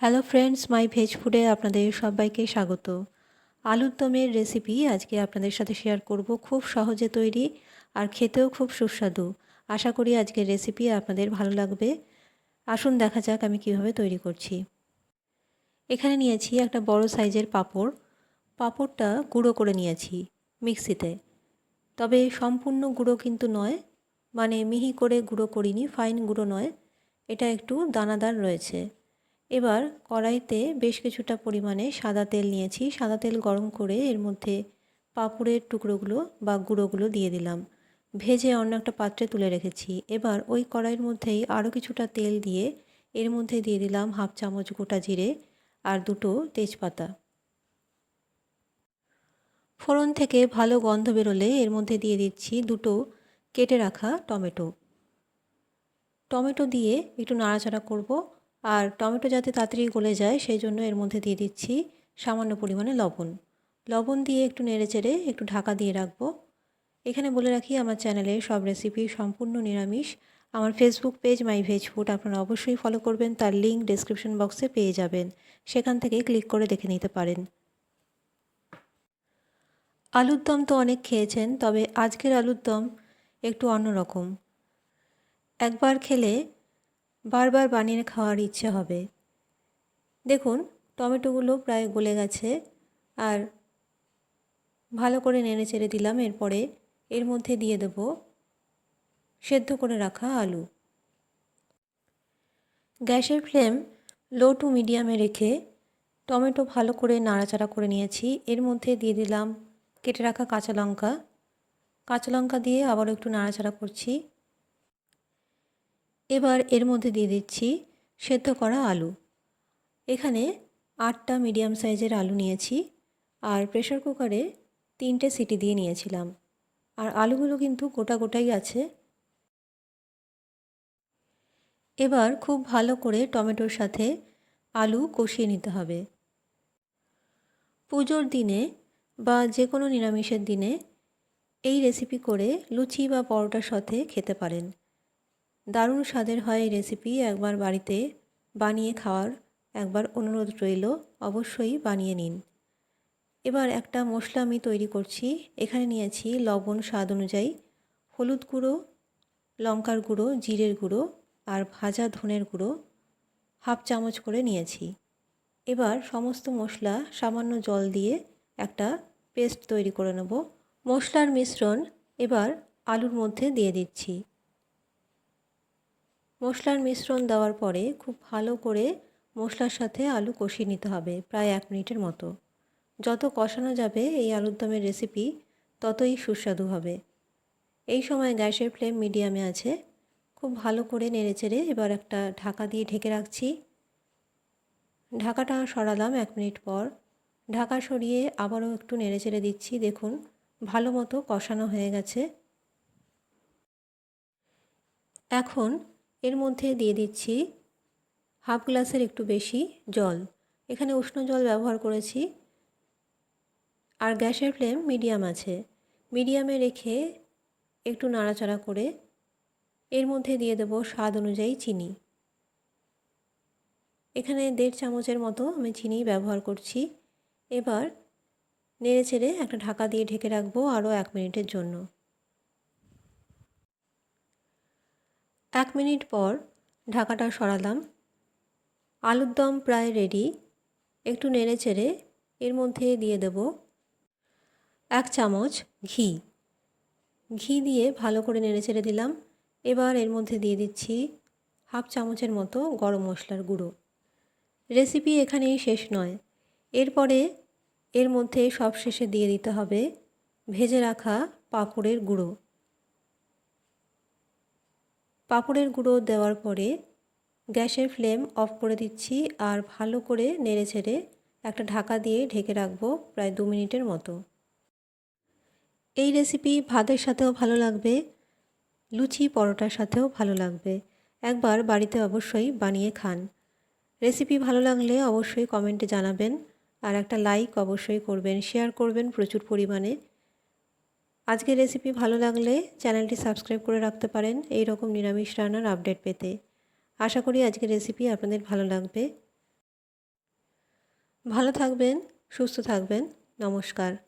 Hello friends মাই veg ফুডে আপনাদের সবাইকে স্বাগত। আলুর দমের রেসিপি আজকে আপনাদের সাথে শেয়ার করব খুব সহজে তৈরি আর খেতেও খুব সুস্বাদু। আশা করি আজকের রেসিপি আপনাদের ভালো লাগবে। আসুন দেখা যাক আমি কীভাবে তৈরি করছি। এখানে নিয়েছি একটা বড় সাইজের পাঁপড়। পাঁপড়টা গুঁড়ো করে নিয়েছি মিক্সিতে। তবে সম্পূর্ণ গুঁড়ো কিন্তু নয় মানে মিহি করে গুঁড়ো করিনি ফাইন গুঁড়ো নয়। এটা একটু দানাদার রয়েছে। এবার কড়াইতে বেশ কিছুটা পরিমাণে সাদা তেল নিয়েছি। সাদা তেল গরম করে এর মধ্যে পাঁপড়ের টুকরোগুলো বা গুঁড়োগুলো দিয়ে দিলাম। ভেজে অন্য একটা পাত্রে তুলে রেখেছি। এবার ওই কড়াইয়ের মধ্যেই আরও কিছুটা তেল দিয়ে এর মধ্যে দিয়ে দিলাম হাফ চামচ গোটা জিরে আর দুটো তেজপাতা। ফোড়ন থেকে ভালো গন্ধ বেরোলে এর মধ্যে দিয়ে দিচ্ছি দুটো কেটে রাখা টমেটো। টমেটো দিয়ে একটু নাড়াচাড়া করব। আর টমেটো যাতে তাড়াতাড়ি গলে যায়, সেই জন্য এর মধ্যে দিয়ে দিচ্ছি সামান্য পরিমাণে লবণ। লবণ দিয়ে একটু নেড়ে চেড়ে একটু ঢাকা দিয়ে রাখব। এখানে বলে রাখি, আমার চ্যানেলে সব রেসিপি সম্পূর্ণ নিরামিষ। আমার Facebook page my veg food আপনারা অবশ্যই ফলো করবেন, তার লিঙ্ক ডিসক্রিপশন বক্সে পেয়ে যাবেন। সেখান থেকে ক্লিক করে দেখে নিতে পারেন। আলুর দম তো অনেক খেয়েছেন, তবে আজকের আলুর দম একটু অন্যরকম। একবার খেলে বারবার বানিয়ে খাওয়ার ইচ্ছে হবে। দেখুন, টমেটোগুলো প্রায় গলে গেছে আর ভালো করে নেড়ে চেড়ে দিলাম। এরপরে এর মধ্যে দিয়ে দেব সেদ্ধ করে রাখা আলু। গ্যাসের ফ্লেম লো টু মিডিয়ামে রেখে টমেটো ভালো করে নাড়াচাড়া করে নিয়েছি। এর মধ্যে দিয়ে দিলাম কেটে রাখা কাঁচা লঙ্কা। কাঁচা লঙ্কা দিয়ে আবারও একটু নাড়াচাড়া করছি। এবার এর মধ্যে দিয়ে দিচ্ছি সেদ্ধ করা আলু। এখানে আটটা মিডিয়াম সাইজের আলু নিয়েছি আর প্রেশার কুকারে তিনটে সিটি দিয়ে নিয়েছিলাম। আর আলুগুলো কিন্তু গোটা গোটাই আছে। এবার খুব ভালো করে টমেটোর সাথে আলু কষিয়ে নিতে হবে। পুজোর দিনে বা যে কোনো নিরামিষের দিনে এই রেসিপি করে লুচি বা পরোটার সাথে খেতে পারেন। দারুণ স্বাদের হয় এই রেসিপি একবার বাড়িতে বানিয়ে খাওয়ার একবার অনুরোধ রইল, অবশ্যই বানিয়ে নিন। এবার একটা মশলা আমি তৈরি করছি, এখানে নিয়েছি লবণ স্বাদ অনুযায়ী, হলুদ গুঁড়ো, লঙ্কার গুঁড়ো, জিরের গুঁড়ো আর ভাজা ধনের গুঁড়ো হাফ চামচ করে নিয়েছি। এবার সমস্ত মশলা সামান্য জল দিয়ে একটা পেস্ট তৈরি করে নেব। মশলার মিশ্রণ এবার আলুর মধ্যে দিয়ে দিচ্ছি। মশলার মিশ্রণ দেওয়ার পরে খুব ভালো করে মশলার সাথে আলু কষিয়ে নিতে হবে প্রায় এক মিনিটের মতো। যত কষানো যাবে এই আলুর দমের রেসিপি ততই সুস্বাদু হবে। এই সময় গ্যাসের ফ্লেম মিডিয়ামে আছে। খুব ভালো করে নেড়েচেড়ে এবার একটা ঢাকা দিয়ে ঢেকে রাখছি। ঢাকাটা সরালাম এক মিনিট পর। ঢাকা সরিয়ে আবারও একটু নেড়েচেড়ে দিচ্ছি। দেখুন, ভালো মতো কষানো হয়ে গেছে। এখন এর মধ্যে দিয়ে দিচ্ছি হাফ গ্লাসের একটু বেশি জল। এখানে উষ্ণ জল ব্যবহার করেছি। আর গ্যাসের ফ্লেম মিডিয়াম আছে। মিডিয়ামে রেখে একটু নাড়াচাড়া করে এর মধ্যে দিয়ে দেব স্বাদ অনুযায়ী চিনি। এখানে দেড় চামচের মতো আমি চিনি ব্যবহার করছি। এবার নেড়ে ছেড়ে একটা ঢাকা দিয়ে ঢেকে রাখব আরও এক মিনিটের জন্য। এক মিনিট পর ঢাকাটা সরালাম। আলুর দম প্রায় রেডি একটু নেড়ে চেড়ে এর মধ্যে দিয়ে দেব এক চামচ ঘি। ঘি দিয়ে ভালো করে নেড়ে চেড়ে দিলাম। এবার এর মধ্যে দিয়ে দিচ্ছি হাফ চামচের মতো গরম মশলার গুঁড়ো। রেসিপি এখানেই শেষ নয়। এরপরে এর মধ্যে সব শেষে দিয়ে দিতে হবে ভেজে রাখা পাঁপড়ের গুঁড়ো। পাঁপড়ের গুঁড়ো দেওয়ার পরে গ্যাসের ফ্লেম অফ করে দিচ্ছি আর ভালো করে নেড়ে ছেড়ে একটা ঢাকা দিয়ে ঢেকে রাখব প্রায় দু মিনিটের মতো। এই রেসিপি ভাতের সাথেও ভালো লাগবে, লুচি পরোটার সাথেও ভালো লাগবে। একবার বাড়িতে অবশ্যই বানিয়ে খান। রেসিপি ভালো লাগলে অবশ্যই কমেন্টে জানাবেন আর একটা লাইক অবশ্যই করবেন, শেয়ার করবেন প্রচুর পরিমাণে। আজকের রেসিপি ভালো লাগলে চ্যানেলটি সাবস্ক্রাইব করে রাখতে পারেন এই রকম নিরামিষ রান্নার আপডেট পেতে। আশা করি আজকের রেসিপি আপনাদের ভালো লাগবে। ভালো থাকবেন, সুস্থ থাকবেন, নমস্কার।